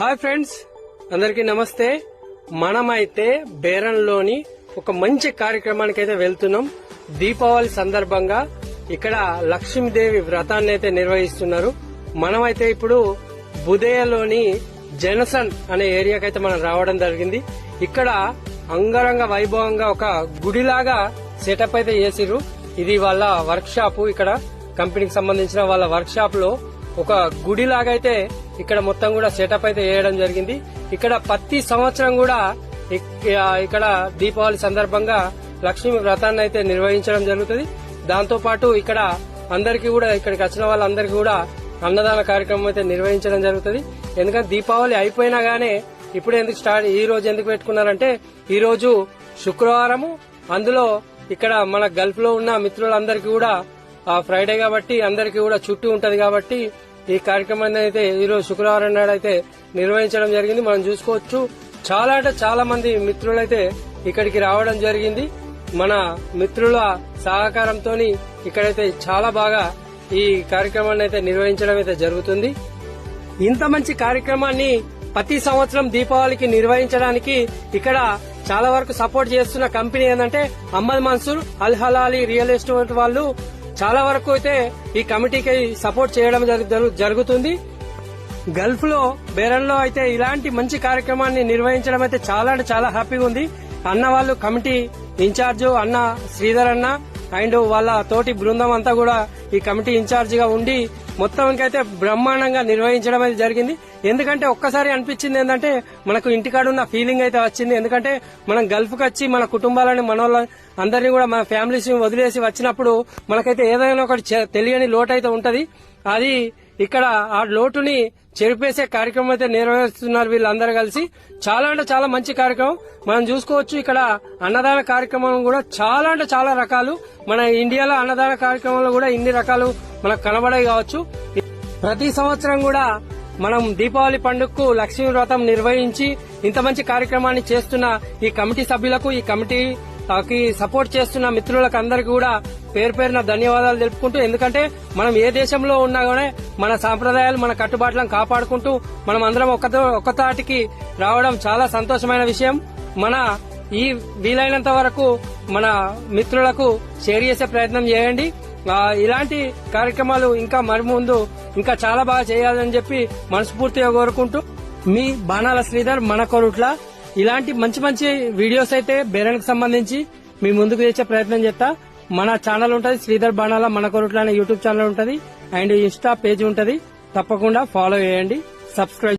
Hi friends అందరికీ నమస్తే. మనమైతే బేరంలోని ఒక మంచి కార్యక్రమానికి అయితే వెళ్తున్నాం. దీపావళి సందర్భంగా ఇక్కడ లక్ష్మీదేవి వ్రతాన్ని అయితే నిర్వహిస్తున్నారు. మనమైతే ఇప్పుడు బుదేయలోని జనసన్ అనే ఏరియాకి అయితే మనం రావడం జరిగింది. ఇక్కడ అంగరంగ వైభవంగా ఒక గుడిలాగా సెటప్ అయితే చేసిర్రు. ఇది వాళ్ళ వర్క్ షాప్ ఇక్కడ కంపెనీకి సంబంధించిన వాళ్ళ వర్క్ షాప్లో ఒక గుడిలాగా అయితే ఇక్కడ మొత్తం కూడా సెటప్ అయితే వేయడం జరిగింది. ఇక్కడ ప్రతి సంవత్సరం కూడా ఇక్కడ దీపావళి సందర్భంగా లక్ష్మీ వ్రతాన్ని అయితే నిర్వహించడం జరుగుతుంది. దాంతో పాటు ఇక్కడ అందరికీ కూడా ఇక్కడికి వచ్చిన వాళ్ళందరికీ కూడా అన్నదాన కార్యక్రమం అయితే నిర్వహించడం జరుగుతుంది. ఎందుకంటే దీపావళి అయిపోయినా గానే ఇప్పుడు ఎందుకు స్టార్ట్ ఈ రోజు ఎందుకు పెట్టుకున్నారంటే ఈ రోజు శుక్రవారము అందులో ఇక్కడ మన గల్ఫ్లో ఉన్న మిత్రులందరికీ కూడా ఫ్రైడే కాబట్టి అందరికీ కూడా చుట్టూ ఉంటది కాబట్టి ఈ కార్యక్రమాన్ని అయితే ఈరోజు శుక్రవారం నాడు అయితే నిర్వహించడం జరిగింది. మనం చూసుకోవచ్చు. చాలా అంటే చాలా మంది మిత్రులైతే ఇక్కడికి రావడం జరిగింది. మన మిత్రుల సహకారంతో ఇక్కడైతే చాలా బాగా ఈ కార్యక్రమాన్ని అయితే నిర్వహించడం అయితే జరుగుతుంది. ఇంత మంచి కార్యక్రమాన్ని ప్రతి సంవత్సరం దీపావళికి నిర్వహించడానికి ఇక్కడ చాలా వరకు సపోర్ట్ చేస్తున్న కంపెనీ ఏంటంటే Ahmed Mansoor Al Halali real estate వాళ్ళు చాలా వరకు అయితే ఈ కమిటీకి సపోర్ట్ చేయడం జరుగు- జరుగుతుంది. గల్ఫ్లో బేరన్లో అయితే ఇలాంటి మంచి కార్యక్రమాన్ని నిర్వహించడం అయితే చాలా అంటే చాలా హ్యాపీగా ఉంది. అన్న వాళ్ళు కమిటీ ఇన్ఛార్జ్ అన్న శ్రీధర్ అన్న అండ్ వాళ్ళ తోటి బృందం అంతా కూడా ఈ కమిటీ ఇన్ఛార్జ్గా ఉండి మొత్తానికైతే బ్రహ్మాండంగా నిర్వహించడం అయితే జరిగింది. ఎందుకంటే ఒక్కసారి అనిపించింది ఏంటంటే మనకు ఇంటికాడున్న ఫీలింగ్ అయితే వచ్చింది. ఎందుకంటే మనం గల్ఫ్కి వచ్చి మన కుటుంబాలని మన అందరినీ కూడా మన ఫ్యామిలీస్ వదిలేసి వచ్చినప్పుడు మనకైతే ఏదైనా ఒకటి తెలియని లోటు అయితే ఉంటది. అది ఇక్కడ ఆ లోటుని చెరిపేసే కార్యక్రమం అయితే నిర్వహిస్తున్నారు వీళ్ళందరూ కలిసి. చాలా అంటే చాలా మంచి కార్యక్రమం. మనం చూసుకోవచ్చు ఇక్కడ అన్నదాన కార్యక్రమం కూడా చాలా అంటే చాలా రకాలు. మన ఇండియాలో అన్నదాన కార్యక్రమంలో కూడా ఇన్ని రకాలు మనకు కనబడే కావచ్చు. ప్రతి సంవత్సరం కూడా మనం దీపావళి పండుగకు లక్ష్మీ వ్రతం నిర్వహించి ఇంత మంచి కార్యక్రమాన్ని చేస్తున్న ఈ కమిటీ సభ్యులకు ఈ కమిటీ కి సపోర్ట్ చేస్తున్న మిత్రులకు అందరికీ కూడా పేరు పేరున ధన్యవాదాలు తెలుపుకుంటూ ఎందుకంటే మనం ఏ దేశంలో ఉన్నా కానీ మన సాంప్రదాయాలు మన కట్టుబాట్లను కాపాడుకుంటూ మనం అందరం ఒక్కతాటికి రావడం చాలా సంతోషమైన విషయం. మన ఈ వీలైనంత వరకు మన మిత్రులకు షేర్ చేసే ప్రయత్నం చేయండి. ఇలాంటి కార్యక్రమాలు ఇంకా మరి ముందు ఇంకా చాలా బాగా చేయాలని చెప్పి మనస్ఫూర్తిగా కోరుకుంటూ మీ బాణాల శ్రీధర్ మన కొరుట్ల. ఇలాంటి మంచి మంచి వీడియోస్ అయితే బేరానికి సంబంధించి మీ ముందుకు తెచ్చే ప్రయత్నం చేస్తా. మన ఛానల్ ఉంటది శ్రీధర్ బాణాల మన కొరుట్ల అనే యూట్యూబ్ ఛానల్ ఉంటది అండ్ ఇన్స్టా పేజ్ ఉంటది. తప్పకుండా ఫాలో చేయండి సబ్స్క్రైబ్